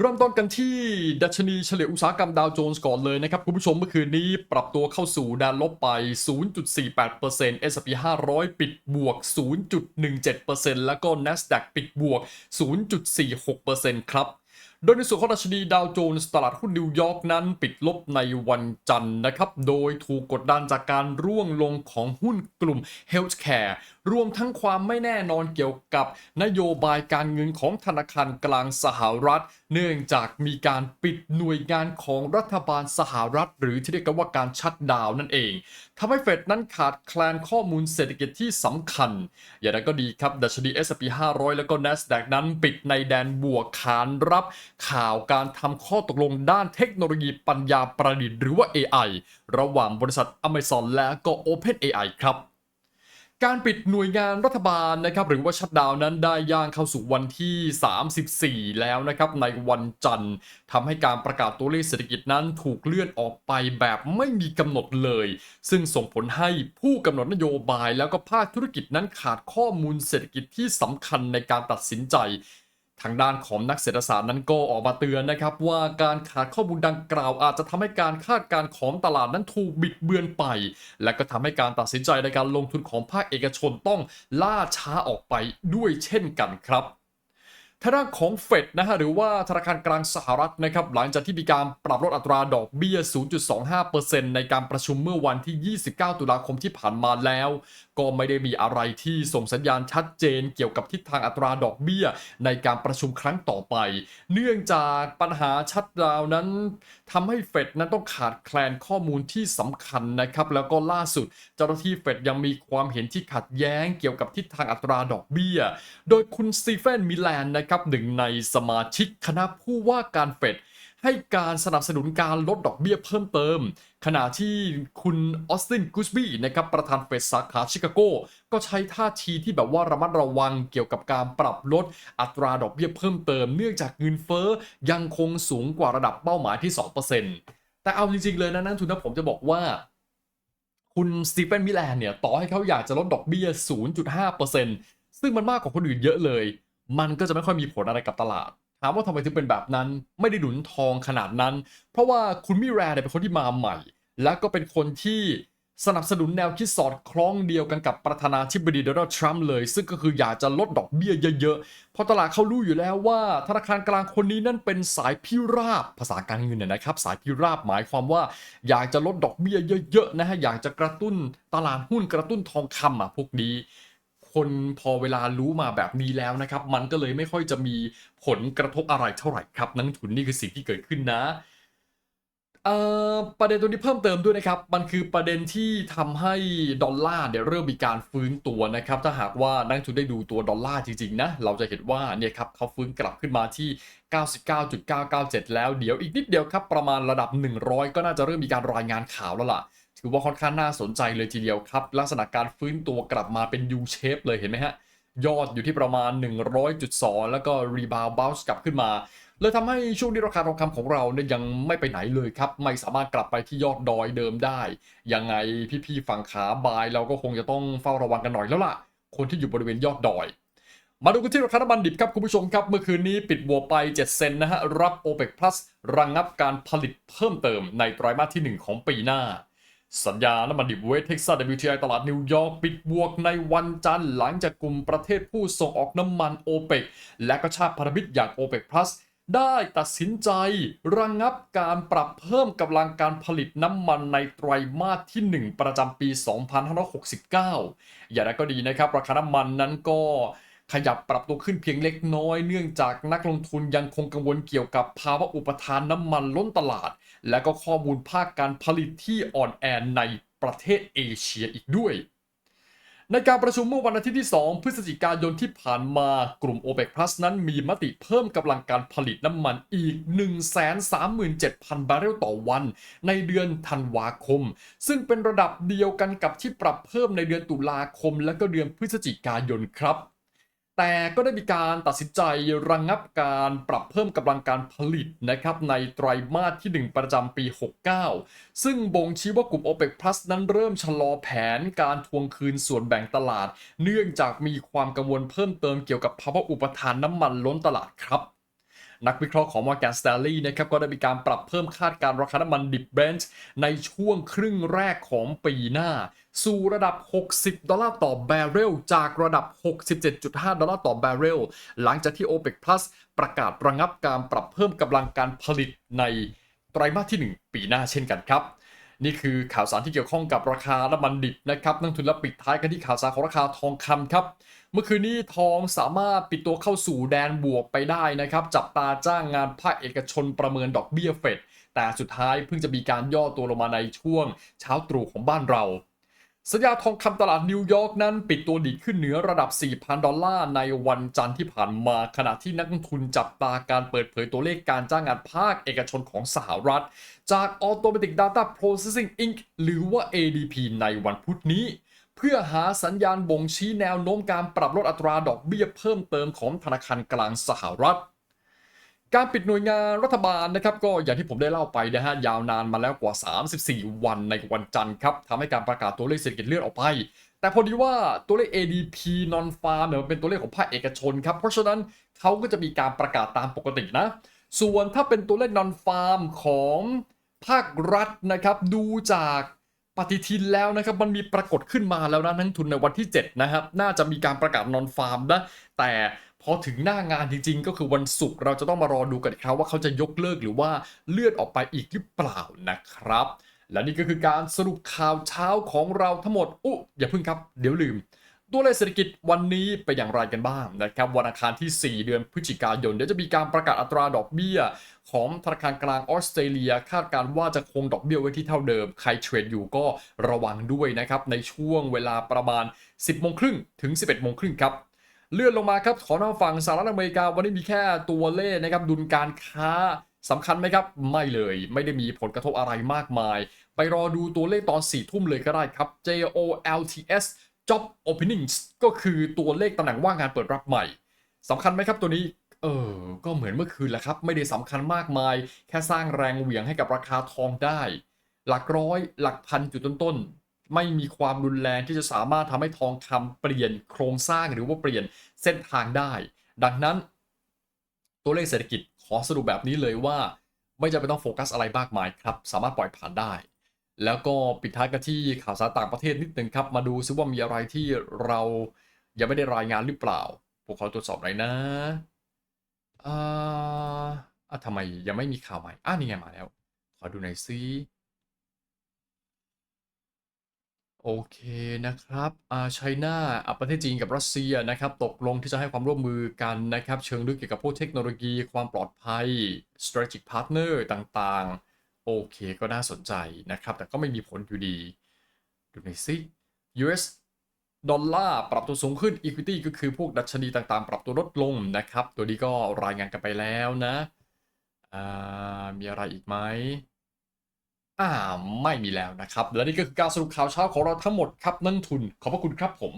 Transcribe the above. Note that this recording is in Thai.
เริ่มต้นกันที่ดัชนีเฉลี่ยอุตสาหกรรมดาวโจนส์ก่อนเลยนะครับ คุณผู้ชมเมื่อคืนนี้ปรับตัวเข้าสู่แดนลบไป 0.48% S&P 500 ปิดบวก 0.17%แล้วก็ NASDAQ ปิดบวก 0.46%ครับโดยในส่วนของดัชนีดาวโจนส์ตลาดหุ้นนิวยอร์กนั้นปิดลบในวันจันทร์นะครับ โดยถูกกดดันจากการร่วงลงของหุ้นกลุ่ม Healthcare รวมทั้งความไม่แน่นอนเกี่ยวกับนโยบายการเงินของธนาคารกลางสหรัฐ เนื่องจากมีการปิดหน่วยงานของรัฐบาลสหรัฐ หรือที่เรียกกันว่าการชัดดาวน์นั่นเองทำให้เฟดนั้นขาดแคลนข้อมูลเศรษฐกิจที่สำคัญ อย่างไรก็ดีครับดัชนี S&P 500 แล้วก็ NASDAQ นั้นปิดในแดนบวกขานรับ ข่าวการทำข้อตกลงด้านเทคโนโลยีปัญญาประดิษฐ์หรือว่า AI ระหว่างบริษัท Amazon และก็ OpenAI ครับ การปิดหน่วยงานรัฐบาลนะครับหรือว่าชัดดาวนั้นได้ย่างเข้าสู่วันที่ 34 แล้วนะครับในวันจันทร์ทำให้การประกาศตัวเลขเศรษฐกิจนั้นถูกเลื่อนออกไปแบบไม่มีกำหนดเลย ซึ่งส่งผลให้ผู้กำหนดนโยบายแล้วก็ภาคธุรกิจนั้นขาดข้อมูลเศรษฐกิจที่สำคัญในการตัดสินใจ ทางด้านของนักเศรษฐศาสตร์นั้นก็ออกมาเตือนนะครับ ว่าการขาดข้อมูลดังกล่าวอาจจะทำให้การคาดการณ์ของตลาดนั้นถูกบิดเบือนไป และก็ทำให้การตัดสินใจในการลงทุนของภาคเอกชนต้องล่าช้าออกไปด้วยเช่นกันครับ ทางด้านของเฟดนะฮะหรือว่าธนาคารกลางสหรัฐนะครับหลังจากที่มีการปรับลดอัตราดอกเบี้ย 0.25%ในการประชุมเมื่อวันที่ 29 ตุลาคมที่ผ่านมาแล้ว ก็ไม่ได้มีอะไรที่ส่งสัญญาณชัดเจนเกี่ยวกับทิศทางอัตราดอกเบี้ย ในการประชุมครั้งต่อไป เนื่องจากปัญหาชัดดาวนั้นทำให้เฟดนั้นต้องขาดแคลนข้อมูลที่สำคัญนะครับแล้วก็ล่าสุดเจ้าหน้าที่เฟดยังมีความเห็นที่ขัดแย้งเกี่ยวกับทิศทางอัตราดอกเบี้ย โดยคุณสตีเฟนมิแลนนะครับหนึ่งในสมาชิกคณะผู้ว่าการเฟดให้การสนับสนุนการลดดอกเบี้ยเพิ่มเติม ขณะที่คุณออสตินกูสบี้นะครับประธานเฟดสาขาชิคาโก ก็ใช้ท่าทีที่แบบว่าระมัดระวังเกี่ยวกับการปรับลดอัตราดอกเบี้ยเพิ่มเติม เนื่องจากเงินเฟ้อยังคงสูงกว่าระดับเป้าหมายที่ 2%แต่เอาจริงๆเลยนะนักทุนนะผมจะบอกว่าคุณสตีเฟนมิแลนเนี่ยต่อให้เขาอยากจะลดดอกเบี้ย 0.5%ซึ่งมันมากกว่าคนอื่นเยอะเลย มันก็จะไม่ค่อยมีผลอะไรกับตลาด ถามว่าทำไมถึงเป็นแบบนั้น ไม่ได้หนุนทองขนาดนั้น เพราะว่าคุณมิแรนเนี่ยเป็นคนที่มาใหม่ และก็เป็นคนที่สนับสนุนแนวคิดสอดคล้องเดียวกันกับประธานาธิบดีโดนัลด์ทรัมป์เลย ซึ่งก็คืออยากจะลดดอกเบี้ยเยอะๆ เพราะตลาดเขารู้อยู่แล้วว่าธนาคารกลางคนนี้นั่นเป็นสายพิราบภาษาการเงินเนี่ยนะครับ สายพิราบหมายความว่าอยากจะลดดอกเบี้ยเยอะๆนะฮะอยากจะกระตุ้นตลาดหุ้นกระตุ้นทองคำอะพวกนี้ คนพอเวลารู้มาแบบนี้แล้วนะครับ มันก็เลยไม่ค่อยจะมีผลกระทบอะไรเท่าไหร่ครับนักลงทุนนี่คือสิ่งที่เกิดขึ้นนะประเด็นตัวนี้เพิ่มเติมด้วยนะครับ มันคือประเด็นที่ทำให้ดอลลาร์เนี่ยเริ่มมีการฟื้นตัวนะครับ ถ้าหากว่านักลงทุนได้ดูตัวดอลลาร์จริงๆนะ เราจะเห็นว่าเนี่ยครับเขาฟื้นกลับขึ้นมาที่ 99.997 แล้ว เดี๋ยวอีกนิดเดียวครับ ประมาณระดับ 100 ก็น่าจะเริ่มมีการรายงานข่าวแล้วล่ะ ถือว่าค่อนข้างน่าสนใจเลยทีเดียวครับ ลักษณะการฟื้นตัวกลับมาเป็น U shape เลยเห็นไหมฮะ ยอดอยู่ที่ประมาณ 100.2 แล้วก็ rebound bounce กลับขึ้นมาเลยทำให้ช่วงนี้ราคาทองคำของเราเนี่ยยังไม่ไปไหนเลยครับ ไม่สามารถกลับไปที่ยอดดอยเดิมได้ ยังไงพี่ๆฝั่งขาบายเราก็คงจะต้องเฝ้าระวังกันหน่อยแล้วล่ะ คนที่อยู่บริเวณยอดดอย มาดูกันที่ราคาน้ำมันดิบครับคุณผู้ชมครับ เมื่อคืนนี้ปิดบวกไป 7 เซนนะฮะ รับ OPEC Plus ระงงับการผลิตเพิ่มเติมในไตรมาสที่ 1 ของปีหน้า สัญญาน้ำมันดิบเวสเท็กซัส WTI ตลาดนิวยอร์กปิดบวกในวันจันทร์หลังจากกลุ่มประเทศผู้ส่งออกน้ำมัน OPEC และก็ชาติพันธมิตรอย่าง OPEC Plus ได้ตัดสินใจระงงับการปรับเพิ่มกำลังการผลิตน้ำมันในไตรมาสที่ 1 ประจำปี 2569 อย่างไรก็ดีนะครับ ราคาน้ำมันนั้นก็ ขยับปรับตัวขึ้นเพียงเล็กน้อย เนื่องจากนักลงทุนยังคงกังวลเกี่ยวกับภาวะอุปทานน้ำมันล้นตลาด และก็ข้อมูลภาคการผลิตที่อ่อนแอในประเทศเอเชียอีกด้วย ในการประชุมเมื่อวันอาทิตย์ที่ 2 พฤศจิกายนที่ผ่านมากลุ่ม OPEC Plus นั้นมีมติเพิ่มกำลังการผลิตน้ำมันอีก 137,000 บาร์เรลต่อวัน ในเดือนธันวาคม ซึ่งเป็นระดับเดียวกันกับที่ปรับเพิ่มในเดือนตุลาคมและก็เดือนพฤศจิกายนครับ แต่ก็ได้มีการตัดสินใจระงงับการปรับเพิ่มกำลังการผลิตนะครับในไตรมาสที่ 1 ประจำปี 69 ซึ่งบ่งชี้ว่ากลุ่ม OPEC Plus นั้นเริ่มชะลอแผนการทวงคืนส่วนแบ่งตลาด เนื่องจากมีความกังวลเพิ่มเติมเกี่ยวกับภาวะอุปทานน้ำมันล้นตลาดครับ นักวิเคราะห์ของ Morgan Stanley นะครับก็ได้มีการปรับเพิ่มคาดการราคาน้ำมันดิบเบรนท์ในช่วงครึ่งแรกของปีหน้า สู่ระดับ 60 ดอลลาร์ต่อแบเรลจากระดับ 67.5 ดอลลาร์ต่อแบเรลหลังจากที่ OPEC Plus ประกาศระงับการปรับเพิ่มกำลังการผลิตในไตรมาสที่ 1 ปีหน้าเช่นกันครับนี่คือข่าวสารที่เกี่ยวข้องกับราคาน้ำมันดิบนะครับนักทุนและปิดท้ายกันที่ข่าวสารของราคาทองคำครับ เมื่อคืนนี้ทองสามารถปิดตัวเข้าสู่แดนบวกไปได้นะครับ จับตาจ้างงานภาคเอกชนประเมินดอกเบี้ยเฟดแต่สุดท้ายเพิ่งจะมีการย่อตัวลงมาในช่วงเช้าตรู่ของบ้านเราสัญญาทองคำตลาดนิวยอร์กนั้นปิดตัวดีขึ้นเหนือระดับ 4,000 ดอลลาร์ในวันจันทร์ที่ผ่านมา ขณะที่นักลงทุนจับตาการเปิดเผยตัวเลขการจ้างงานภาคเอกชนของสหรัฐ จาก Automatic Data Processing Inc. หรือว่า ADP ในวันพุธนี้ เพื่อหาสัญญาณบ่งชี้แนวโน้มการปรับลดอัตราดอกเบี้ยเพิ่มเติมของธนาคารกลางสหรัฐ การปิดหน่วยงานรัฐบาลนะครับ ก็อย่างที่ผมได้เล่าไปนะฮะยาวนานมาแล้วกว่า 34 วันในวันจันทร์ครับทำให้การประกาศตัวเลขเศรษฐกิจเลื่อนออกไป แต่พอดีว่าตัวเลข ADP non farm เนี่ยมันเป็นตัวเลขของภาคเอกชนครับเพราะฉะนั้นเขาก็จะมีการประกาศตามปกตินะ ส่วนถ้าเป็นตัวเลข non farm ของภาครัฐนะครับดูจาก ปฏิทินแล้วนะครับมันมีปรากฏขึ้นมาแล้วนะนักทุนในวันที่ 7 นะครับ น่าจะมีการประกาศนอนฟาร์มนะแต่พอถึงหน้างานจริงๆ ก็คือวันศุกร์เราจะต้องมารอดูกันครับว่าเขาจะยกเลิกหรือว่าเลื่อนออกไปอีกหรือเปล่านะครับ และนี่ก็คือการสรุปข่าวเช้าของเราทั้งหมดอุ๊อย่าเพิ่งครับ เดี๋ยวลืม ตัวเลขเศรษฐกิจวันนี้เป็นอย่างไรกันบ้างนะครับวันอังคารที่ 4 เดือนพฤศจิกายน เดี๋ยวจะมีการประกาศอัตราดอกเบี้ย ของธนาคารกลางออสเตรเลีย คาดการว่าจะคงดอกเบี้ยไว้ที่เท่าเดิม ใครเทรดอยู่ก็ระวังด้วยนะครับ ในช่วงเวลาประมาณ 10โมงครึ่งถึง 11โมงครึ่งครับเลื่อนลงมาครับขอทางฝั่งสหรัฐอเมริกาวันนี้มีแค่ตัวเลขนะครับดุลการค้าสำคัญไหมครับ ไม่เลยไม่ได้มีผลกระทบอะไรมากมาย ไปรอดูตัวเลขตอน4ี่ทุ่มเลยก็ได้ครับ JOLTS Job Openings ก็คือตัวเลขตำแหน่งว่างงานเปิดรับใหม่สำคัญไหมครับตัวนี้เออ ก็เหมือนเมื่อคืนแหละครับ ไม่ได้สำคัญมากมาย แค่สร้างแรงเหวี่ยงให้กับราคาทองได้ หลักร้อย หลักพันจุดต้นๆ ไม่มีความรุนแรงที่จะสามารถทำให้ทองคำเปลี่ยนโครงสร้างหรือว่าเปลี่ยนเส้นทางได้ ดังนั้น ตัวเลขเศรษฐกิจขอสรุปแบบนี้เลยว่า ไม่จำเป็นต้องโฟกัสอะไรมากมายครับ สามารถปล่อยผ่านได้ แล้วก็ปิดท้ายกันที่ข่าวสารต่างประเทศนิดหนึ่งครับ มาดูซิว่ามีอะไรที่เรายังไม่ได้รายงานหรือเปล่าผมขอตรวจสอบหน่อยนะอ่าอะทำไมยังไม่มีข่าวใหม่อะนี่ไงมาแล้ว ขอดูหน่อยซิโอเคนะครับอ่าไชน่าอะประเทศจีนกับรัสเซียนะครับ ตกลงที่จะให้ความร่วมมือกันนะครับ เชิงลึกเกี่ยวกับพวกเทคโนโลยีความปลอดภัย strategic partner ต่างๆ โอเคก็น่าสนใจนะครับ แต่ก็ไม่มีผลอยู่ดี ดูหน่อยซิ US ดอลลาร์ปรับตัวสูงขึ้น Equity ก็คือพวกดัชนีต่างๆ ปรับตัวลดลงนะครับ ตัวนี้ก็รายงานกันไปแล้วนะ มีอะไรอีกไหมอ่าไม่มีแล้วนะครับ และนี่ก็คือการสรุปข่าวเช้าของเราทั้งหมดครับนักทุน ขอบพระคุณครับผม